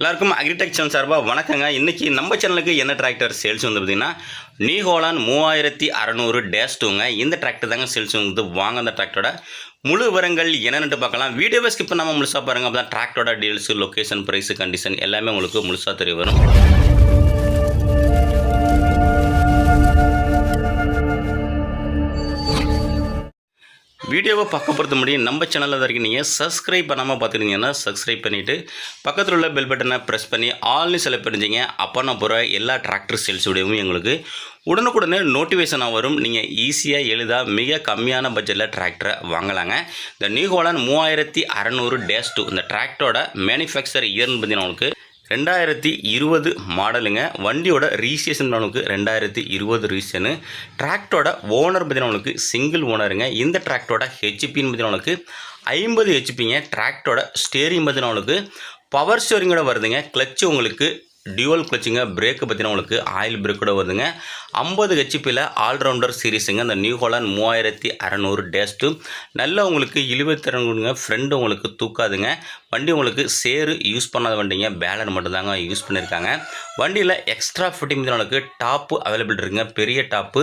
எல்லாருக்கும் agritech channel சார்பாக வணக்கங்க. இன்றைக்கி நம்ம சேனலுக்கு என்ன டிராக்டர் சேல்ஸ் வந்து பார்த்தீங்கன்னா நீஹோலான் மூவாயிரத்தி அறநூறு டேஸ் டூங்க இந்த டிராக்டர் தாங்க சேல்ஸ் வந்து வாங்க அந்த டிராக்டரோட முழு விவரங்கள் என்னென்னு பார்க்கலாம். வீடியோவை ஸ்கிப் பண்ணாமல் முழுசாக பாருங்கள் அப்போ தான் டிராக்டரோட டீல்ஸு லொக்கேஷன் ப்ரைஸு கண்டிஷன் எல்லாமே உங்களுக்கு முழுசாக தெரிய வரும். வீடியோவை பார்க்க பொறுத்த முடியும். நம்ம சேனலில் தான் இருக்கு நீங்கள் சப்ஸ்கிரைப் பண்ணாமல் பார்த்துருந்தீங்கன்னா சப்ஸ்கிரைப் பண்ணிவிட்டு பக்கத்தில் உள்ள பெல் பட்டனை ப்ரெஸ் பண்ணி ஆல்னு செலக்ட் பண்ணிச்சிங்க அப்போ நான் போகிற எல்லா டிராக்டர் சேல்ஸ் வீடியோவும் எங்களுக்கு உடனுக்குடனே நோட்டிஃபிகேஷனாக வரும். நீங்கள் ஈஸியாக எளிதாக மிக கம்மியான பட்ஜெட்டில் டிராக்டரை வாங்கலாங்க. இந்த நியூ ஹோலாண்ட் மூவாயிரத்தி அறநூறு டேஸ் டூ இந்த டிராக்டரோட மேனுஃபேக்சர் இயர்னு பார்த்தீங்கன்னா உங்களுக்கு ரெண்டாயிரத்தி இருபது மாடலுங்க. வண்டியோட ரீசேஷன் அவனுக்கு ரெண்டாயிரத்தி இருபது ரீசனு டிராக்டரோட ஓனர் பார்த்தீங்கன்னா உங்களுக்கு சிங்கிள் ஓனருங்க இந்த டிராக்டரோட ஹெச்பின்னு பார்த்தீங்கன்னா உங்களுக்கு ஐம்பது ஹெச்பிங்க டிராக்டரோட ஸ்டேரிங் பார்த்தீங்கன்னா உங்களுக்கு பவர் ஸ்டேரிங்கோட வருதுங்க. கிளச்சு உங்களுக்கு டியூவல் கிளச்சுங்க பிரேக்கு பார்த்தீங்கன்னா உங்களுக்கு ஆயில் பிரேக்கோட வருதுங்க. ஐம்பது ஹெச்பியில் ஆல்ரவுண்டர் சீரிஸுங்க அந்த நியூ ஹோலாண்ட் மூவாயிரத்தி அறநூறு டேஸ்ட்டு டூ நல்ல உங்களுக்கு இழுவைத்திறன் கொடுங்க ஃப்ரெண்டு உங்களுக்கு தூக்காதுங்க. வண்டி உங்களுக்கு சேரு யூஸ் பண்ணாத வண்டிங்க. பேலன் மட்டும்தாங்க யூஸ் பண்ணியிருக்காங்க வண்டியில் எக்ஸ்ட்ரா ஃபிட்டிங் உங்களுக்கு டாப்பு அவைலபிள் இருக்குங்க. பெரிய டாப்பு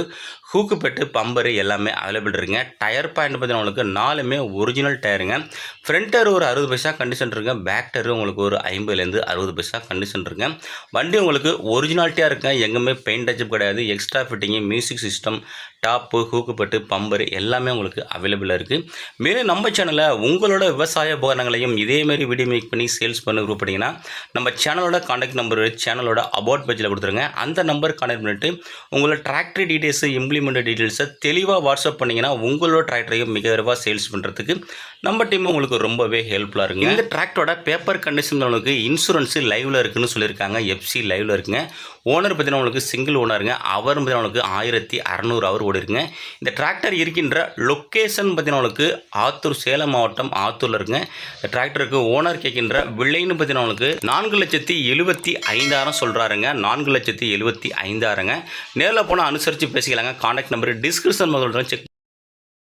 ஹூக்கு பெட்டு பம்பரு எல்லாமே அவைலபிள் இருக்குங்க. டயர் பாயிண்ட் பார்த்தீங்கன்னா உங்களுக்கு நாலுமே ஒரிஜினல் டயருங்க ஃப்ரண்ட் டயர் ஒரு அறுபது பைசா கண்டிஷன் இருக்குங்க. பேக் டயர் உங்களுக்கு ஒரு ஐம்பதுலேருந்து அறுபது பைசா கண்டிஷன் இருக்குங்க. வண்டி உங்களுக்கு ஒரிஜினாலிட்டியாக இருக்குங்க எங்கேயுமே பெயிண்ட் டச்சப் கிடையாது. Extra fitting music system top hook bed bumper எல்லாமே உங்களுக்கு அவைலபிளாக இருக்குது மேலும் நம்ம சேனலில் உங்களோட விவசாய உபகரணங்களையும் இதேமாரி வீடியோ மேக் பண்ணி சேல்ஸ் பண்ண விருப்பப்பட்டீங்கன்னா நம்ம சேனலோட காண்டாக்ட் நம்பர் சேனலோட அபவுட் பேஜில் கொடுத்துருங்க. அந்த நம்பர் கான்டாக்ட் பண்ணிட்டு உங்களோட டிராக்டர் டீட்டெயில்ஸு இம்ப்ளிமெண்ட் டீட்டெயில்ஸை தெளிவாக வாட்ஸ்அப் பண்ணிங்கன்னா உங்களோட டிராக்டரையும் மிக விரைவாக சேல்ஸ் பண்ணுறதுக்கு நம்ம டீம் உங்களுக்கு ரொம்பவே ஹெல்ப்ஃபுல்லாக இருக்குங்க. இந்த டிராக்டரோட பேப்பர் கண்டிஷன் உங்களுக்கு இன்சூரன்ஸு லைவில் இருக்குன்னு சொல்லியிருக்காங்க. எஃப்சி லைவில் இருக்குங்க. ஓனர் பார்த்தீங்கன்னா உங்களுக்கு சிங்கிள் ஓனருங்க அவர் பார்த்தீங்கன்னா உங்களுக்கு ஆயிரத்தி அறநூறு அவர் ஓடி இருக்குங்க இந்த டிராக்டர் இருக்கின்ற லொக்கேஷன் பார்த்தீங்கன்னா ஆத்தூர் சேலம் மாவட்டம் ஆத்தூரில் இருக்குங்க. இந்த டிராக்டருக்கு ஓனர் கேட்கின்ற விலைன்னு பார்த்தீங்கன்னா நான்கு லட்சத்தி எழுபத்தி ஐந்தாயிரம் சொல்கிறாருங்க நான்கு லட்சத்தி எழுபத்தி ஐந்தாயிரங்க. நேரில் போனால் அனுசரித்து பேசிக்கலாங்க. கான்டாக்ட் நம்பர் டிஸ்கிரிப்ஷன் முதல்ல செக்